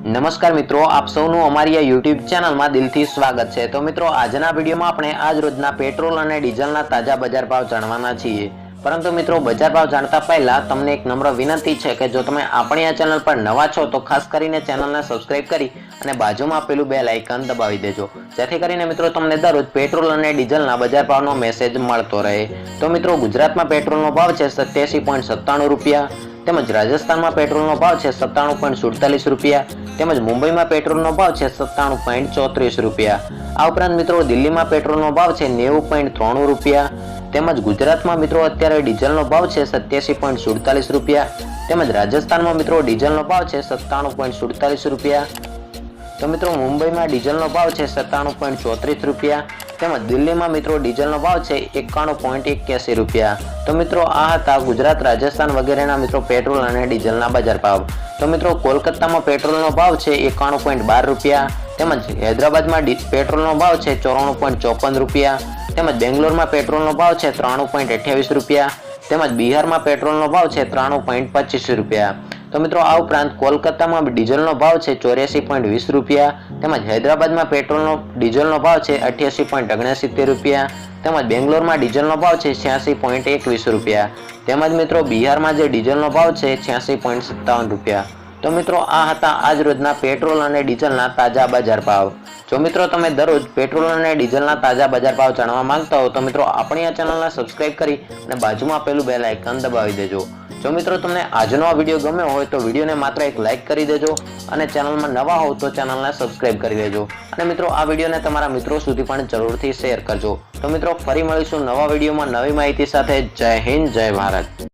નમસ્કાર મિત્રો, આપ સૌનું અમારી આ યુટ્યુબ ચેનલમાં દિલથી સ્વાગત છે. તો મિત્રો, આજના વિડીયોમાં આપણે આજ રોજના પેટ્રોલ અને ડીઝલના તાજા બજાર ભાવ જાણવાના છીએ. પરંતુ મિત્રો, બજાર ભાવ જાણતા પહેલા તમને એક નમ્ર વિનંતી છે કે જો તમે આપણી આ ચેનલ પર નવા છો, તો ખાસ કરીને ચેનલને સબસ્ક્રાઇબ કરી અને બાજુમાં આપેલું બે લાઇકન દબાવી દેજો. જેથી કરીને મિત્રો, તમને દરરોજ પેટ્રોલ અને ડીઝલના બજાર ભાવનો મેસેજ મળતો રહે. તો મિત્રો, ગુજરાતમાં પેટ્રોલનો ભાવ છે સત્યાસી રૂપિયા તેમજ રાજસ્થાનમાં પેટ્રોલનો ભાવ છે સત્તાણું પોઈન્ટ સુડતાલીસ રૂપિયા, તેમજ મુંબઈમાં પેટ્રોલનો ભાવ છે સત્તાણું પોઈન્ટ ચોત્રીસ રૂપિયા. આ ઉપરાંત મિત્રો દિલ્હીમાં પેટ્રોલનો ભાવ છે નેવું પોઈન્ટ ત્રાણું રૂપિયા, તેમજ ગુજરાતમાં મિત્રો અત્યારે ડીઝલનો ભાવ છે સત્યાસી પોઈન્ટ સુડતાલીસ રૂપિયા, તેમજ રાજસ્થાનમાં મિત્રો ડીઝલનો ભાવ છે સત્તાણું પોઈન્ટ સુડતાલીસ રૂપિયા. તો મિત્રો મુંબઈમાં ડીઝલનો ભાવ છે સત્તાણું પોઈન્ટ ચોત્રીસ રૂપિયા તેમજ દિલ્હીમાં મિત્રો ડીઝલનો ભાવ છે એકાણું પોઈન્ટ એક્યાસી રૂપિયા. તો મિત્રો આ હતા ગુજરાત, રાજસ્થાન વગેરેના મિત્રો પેટ્રોલ અને ડીઝલના બજાર ભાવ. તો મિત્રો કોલકાતામાં પેટ્રોલનો ભાવ છે એકાણું પોઈન્ટ બાર રૂપિયા. તેમજ હૈદરાબાદમાં પેટ્રોલનો ભાવ છે ચોરાણું પોઈન્ટ ચોપન રૂપિયા. તેમજ બેંગ્લોરમાં પેટ્રોલનો ભાવ છે ત્રાણું પોઈન્ટ અઠ્યાવીસ રૂપિયા. તેમજ બિહારમાં પેટ્રોલનો ભાવ છે ત્રાણું પોઈન્ટ પચીસ રૂપિયા. તો મિત્રો, આ ઉપરાંત કોલકાતામાં ડીઝલનો ભાવ છે ચોર્યાસી પોઈન્ટ વીસ રૂપિયા, તેમજ હૈદરાબાદમાં પેટ્રોલનો, ડીઝલનો ભાવ છે અઠ્યાસી પોઈન્ટ ઓગણસિત્તેર રૂપિયા, તેમજ બેંગ્લોરમાં ડીઝલનો ભાવ છે છ્યાસી પોઈન્ટ એકવીસ રૂપિયા. તેમજ મિત્રો, બિહારમાં જે ડીઝલનો ભાવ છે છ્યાસી પોઈન્ટ સત્તાવન રૂપિયા. તો મિત્રો, આ હતા આજ રોજના પેટ્રોલ અને ડીઝલના તાજા બજાર ભાવ. જો મિત્રો, તમે દરરોજ પેટ્રોલ અને ડીઝલના તાજા બજાર ભાવ જાણવા માંગતા હો, તો મિત્રો, આપણી આ ચેનલને સબસ્ક્રાઇબ કરી અને બાજુમાં પેલું બેલ આઇકન દબાવી દેજો. જો મિત્રો તમને આજનો આ વીડિયો ગમ્યો હોય તો વિડીયોને માત્ર એક લાઇક કરી દેજો અને ચેનલમાં નવા હોવ તો ચેનલને સબસ્ક્રાઇબ કરી દેજો. અને મિત્રો, આ વિડીયોને તમારા મિત્રો સુધી પણ જરૂરથી શેર કરજો. તો મિત્રો, ફરી મળીશું નવા વિડીયોમાં નવી માહિતી સાથે. જય હિન્દ, જય ભારત.